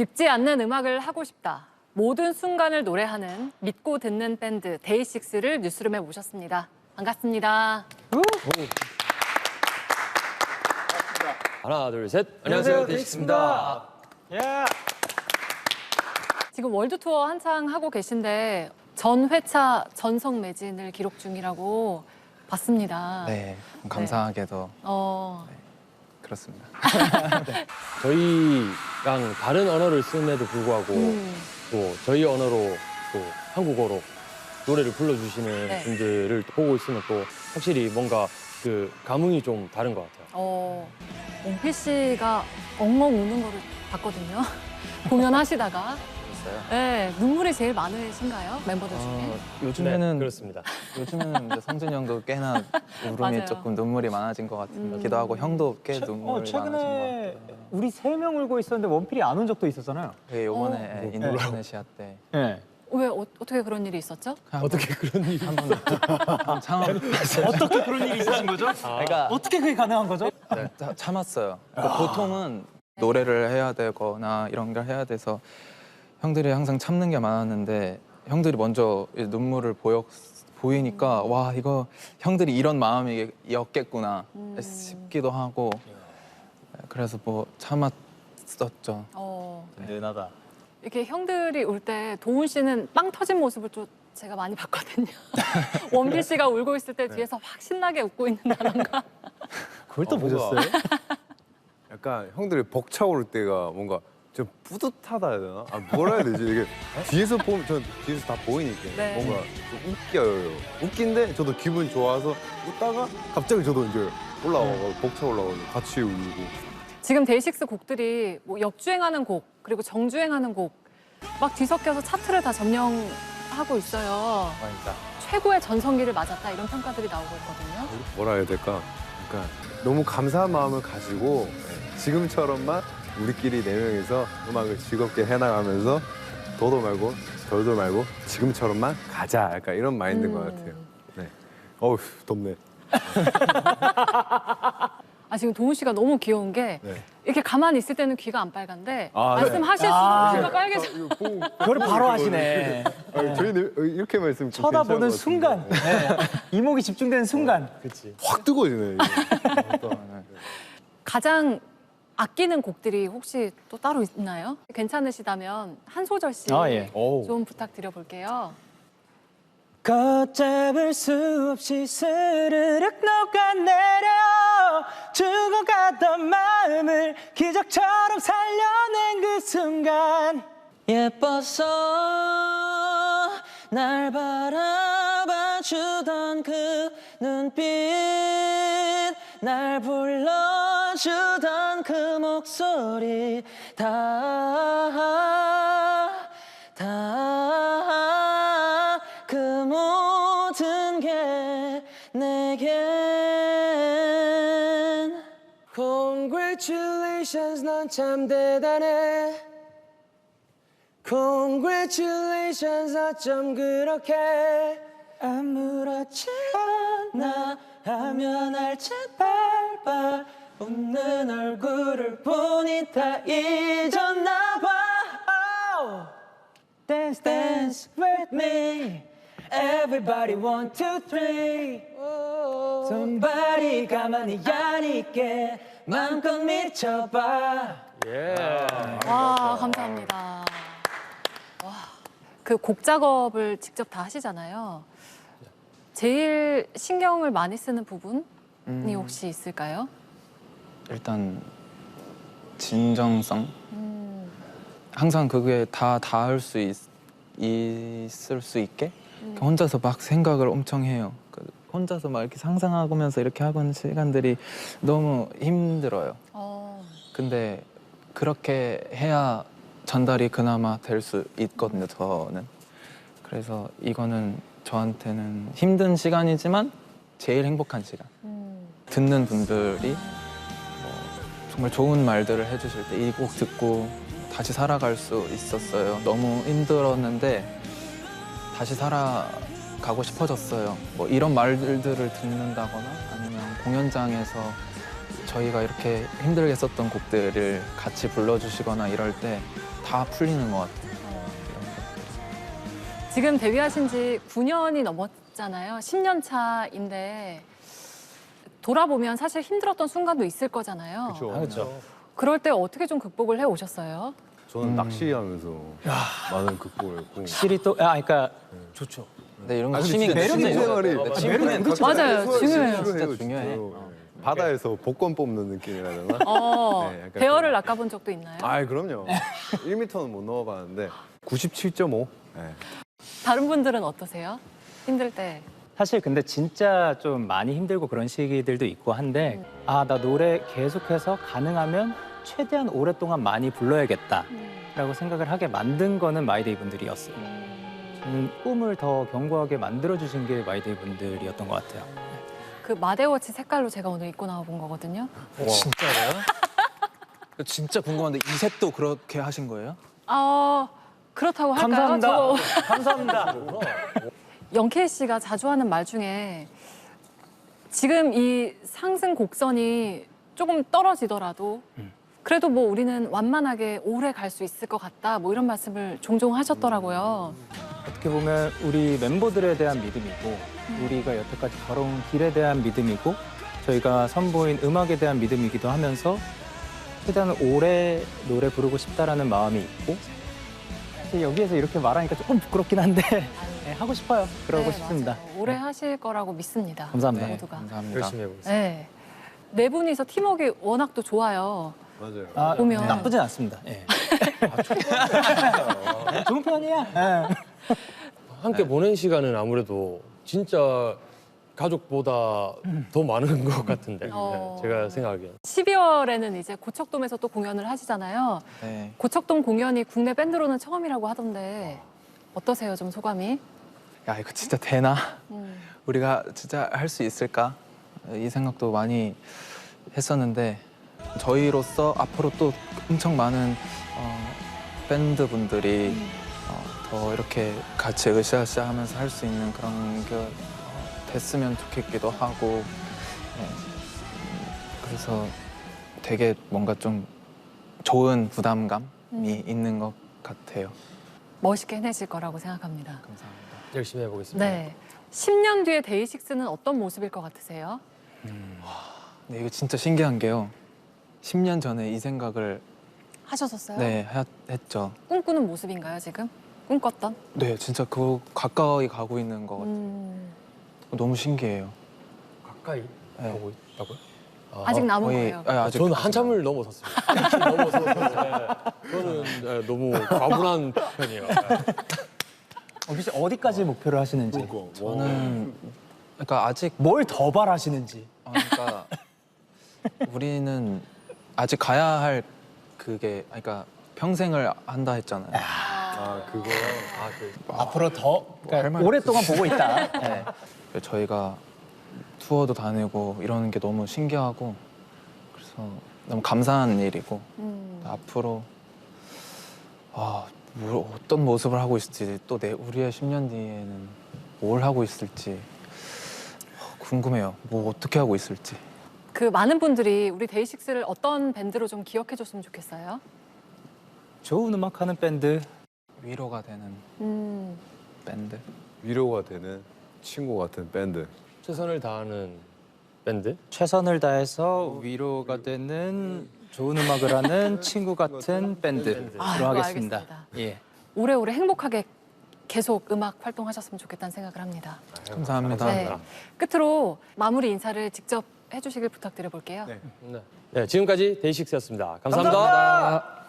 늙지 않는 음악을 하고 싶다. 모든 순간을 노래하는 믿고 듣는 밴드 데이식스를 뉴스룸에 모셨습니다. 반갑습니다. 하나 둘 셋. 안녕하세요 데이식스입니다. 예. 지금 월드 투어 한창 하고 계신데 전 회차 전성 매진을 기록 중이라고 봤습니다. 네, 감사하게도 어, 그렇습니다. 저희랑 다른 언어를 쓰는데도 불구하고 음, 또 저희 언어로 또 한국어로 노래를 불러주시는 네. 분들을 보고 있으면 또 확실히 뭔가 그 감흥이 좀 다른 것 같아요. 어, 원필 씨가 엉엉 우는 거를 봤거든요. 공연하시다가. 그랬어요. 네, 눈물이 제일 많으신가요? 멤버들 중에? 어, 네, 요즘에는 그렇습니다. 요즘에는 이제 성준이 형도 꽤나 울음이 맞아요. 조금 눈물이 많아진 것 음. 같기도 하고 형도 꽤 최, 눈물이 어, 많아진 것 최근에 같아요. 우리 세 명 울고 있었는데 원필이 안 온 적도 있었잖아요. 네, 어. 요번에 인도네시아 때 예. 왜 어, 떻게 그런 일이 있었죠? 어떻게 그런 일이? 한번 참 어떻게 그런 일이 있으신 거죠? 그러니까 어떻게 그게 가능한 거죠? 네, 자- 참았어요. 그러니까 보통은 노래를 해야 되거나 이런 걸 해야 돼서 형들이 항상 참는 게 많았는데 형들이 먼저 눈물을 보여 보이니까 와 이거 형들이 이런 마음이었겠구나 음. 싶기도 하고 그래서 뭐 참았었죠. 어, 든든하다. 이렇게 형들이 울 때 도훈 씨는 빵 터진 모습을 좀 제가 많이 봤거든요. 원필 씨가 울고 있을 때 뒤에서 확 신나게 웃고 있는다던가. 그걸 또 아, 보셨어요? 약간 형들이 벅차오를 때가 뭔가 좀 뿌듯하다 해야 되나? 아 뭐라 해야 되지? 이게 뒤에서 보면 전 뒤에서 다 보이니까 네. 뭔가 좀 웃겨요. 웃긴데 저도 기분 좋아서 웃다가 갑자기 저도 이제 올라와서 벅차 올라가고 같이 울고 지금 데이식스 곡들이 뭐 역주행하는 곡 그리고 정주행하는 곡 막 뒤섞여서 차트를 다 점령하고 있어요. 그러니까 최고의 전성기를 맞았다 이런 평가들이 나오고 있거든요. 뭐라 해야 될까? 그러니까 너무 감사한 마음을 가지고 지금처럼만 우리끼리 네 명이서 음악을 즐겁게 해나가면서 더도 말고 덜도 말고 지금처럼만 가자. 약간 이런 마인드인 것 음. 같아요. 네. 어우 덥네. 아 지금 도훈 씨가 너무 귀여운 게 네. 이렇게 가만히 있을 때는 귀가 안 빨간데 아, 네. 말씀하실수록 아. 귀가 빨개져. 그걸 바로 하시네. 아니, 저희는 있으면 좀 쳐다보는 순간. 네. 이목이 집중되는 순간. 확 뜨거워지네. 이게. 가장 아끼는 곡들이 혹시 또 따로 있나요? 괜찮으시다면 한 소절씩 아, 예. 좀 부탁드려 볼게요. 걷잡을 수 없이 스르륵 녹아내려 죽어가던 마음을 기적처럼 살려낸 그 순간 예뻐서 날 바라봐 주던 그 눈빛 날 불러 주던 그 목소리 다 다 그 모든 게 내겐. Congratulations 넌 참 대단해. Congratulations 어쩜 그렇게. 아무렇지 않아 하면 알채 밟아 웃는 얼굴을 보니 다 잊었나 봐 oh. Dance dance with me Everybody one two three Somebody 가만히 안 있게 마음껏 미쳐봐 와 감사합니다. 와, 그 곡 작업을 직접 다 하시잖아요. 제일 신경을 많이 쓰는 부분이 음, 혹시 있을까요? 일단 진정성 음, 항상 그게 다 닿을 수 있, 있을 수 있게 음. 혼자서 막 생각을 엄청 해요. 그 혼자서 막 이렇게 상상하면서 이렇게 하는 시간들이 너무 힘들어요. 어, 근데 그렇게 해야 전달이 그나마 될 수 있거든요. 저는 그래서 이거는 저한테는 힘든 시간이지만 제일 행복한 시간. 음, 듣는 분들이 뭐 정말 좋은 말들을 해주실 때 이 곡 듣고 다시 살아갈 수 있었어요. 너무 힘들었는데 다시 살아가고 싶어졌어요. 뭐 이런 말들을 듣는다거나 아니면 공연장에서 저희가 이렇게 힘들게 썼던 곡들을 같이 불러주시거나 이럴 때 다 풀리는 것 같아요. 지금 데뷔하신 지 9년이 넘었잖아요. 10년 차인데 돌아보면 사실 힘들었던 순간도 있을 거잖아요. 그렇죠. 그럴 때 어떻게 좀 극복을 해 오셨어요? 저는 음. 낚시하면서 많은 극복을 했고. 확실히 또 아, 그러니까 좋죠. 근데 이런 거 아니, 취미 매력이 취미 생활이 매력이 그렇죠. 맞아요. 중요해요. 진짜 중요해. 바다에서 복권 뽑는 느낌이라 되나? 어, 네, 약간 좀- 낚아본 적도 있나요? 아, 그럼요. 1m는 못 넣어봤는데 97.5. 네. 다른 분들은 어떠세요? 힘들 때. 사실 근데 진짜 좀 많이 힘들고 그런 시기들도 있고 한데 아 나 노래 계속해서 가능하면 최대한 오랫동안 많이 불러야겠다라고 생각을 하게 만든 거는 마이데이 분들이었어요. 저는 꿈을 더 견고하게 만들어 주신 게 마이데이 분들이었던 것 같아요. 그 마대워치 색깔로 제가 오늘 입고 나와본 거거든요. 진짜요? 진짜 궁금한데 이 색도 그렇게 하신 거예요? 아 그렇다고 할까요? 감사합니다. 저거 감사합니다. 영케이 씨가 자주 하는 말 중에 지금 이 상승 곡선이 조금 떨어지더라도 그래도 뭐 우리는 완만하게 오래 갈 수 있을 것 같다 뭐 이런 말씀을 종종 하셨더라고요. 어떻게 보면 우리 멤버들에 대한 믿음이고 우리가 여태까지 걸어온 길에 대한 믿음이고 저희가 선보인 음악에 대한 믿음이기도 하면서 최대한 오래 노래 부르고 싶다라는 마음이 있고 사실 여기에서 이렇게 말하니까 조금 부끄럽긴 한데 네, 하고 싶어요. 그러고 네, 싶습니다. 맞아요. 오래 하실 거라고 믿습니다. 감사합니다. 네, 모두가. 감사합니다. 열심히 해보겠습니다. 네. 네 분이서 팀워크 워낙 또 좋아요. 맞아요. 아, 보면. 나쁘진 않습니다. 예. 좋은 편이야. 예. 함께 보낸 시간은 아무래도 진짜 가족보다 더 많은 것 같은데 어. 네, 제가 생각하기엔 12월에는 이제 고척돔에서 또 공연을 하시잖아요. 네. 고척돔 공연이 국내 밴드로는 처음이라고 하던데 어떠세요? 좀 소감이? 야 이거 진짜 되나? 음. 우리가 진짜 할 수 있을까? 이 생각도 많이 했었는데 저희로서 앞으로 또 엄청 많은 어, 밴드 분들이 어, 더 이렇게 같이 으쌰으쌰하면서 할 수 있는 그런 게 어, 됐으면 좋겠기도 하고 네. 음, 그래서 되게 뭔가 좀 좋은 부담감이 음. 있는 것 같아요. 멋있게 해내실 거라고 생각합니다. 감사합니다. 열심히 해보겠습니다. 네. 10년 뒤에 데이식스는 어떤 모습일 것 같으세요? 네, 이거 진짜 신기한 게요. 10년 전에 이 생각을 하셨었어요? 네 하- 했죠. 꿈꾸는 모습인가요, 지금? 꿈꿨던? 네, 진짜 그 가까이 가고 있는 거 같아요. 음, 너무 신기해요. 가까이 네. 가고 있다고요? 아, 아직 남은 거예요. 아, 아직 저는 한참을 넘어섰습니다. 한참 넘어서서 네, 저는 네, 너무 과분한 편이에요. 네. 혹시 어디까지 목표를 하시는지, 저는 그러니까 아직 뭘 더 바라시는지. 어, 그러니까 우리는 아직 가야 할 그게 그러니까 평생을 한다 했잖아요. 아, 그거. 아, 그, 앞으로 더 그러니까 할 말이 오랫동안 보고 있다. 네. 저희가 투어도 다니고 이러는 게 너무 신기하고 그래서 너무 감사한 일이고 음. 앞으로 아, 뭘, 어떤 모습을 하고 있을지 또 내 우리의 10년 뒤에는 뭘 하고 있을지 어, 궁금해요. 뭐 어떻게 하고 있을지. 그 많은 분들이 우리 데이식스를 어떤 밴드로 좀 기억해 줬으면 좋겠어요? 좋은 음악 하는 밴드. 위로가 되는 음, 밴드. 위로가 되는 친구 같은 밴드. 최선을 다하는 밴드. 최선을 다해서 위로가 되는 좋은 음악을 하는 친구 같은 밴드로 아, 하겠습니다. 알겠습니다. 예. 오래오래 행복하게 계속 음악 활동하셨으면 좋겠다는 생각을 합니다. 감사합니다. 네. 끝으로 마무리 인사를 직접 해주시길 부탁드려 볼게요. 네. 네. 네, 지금까지 데이식스였습니다 감사합니다.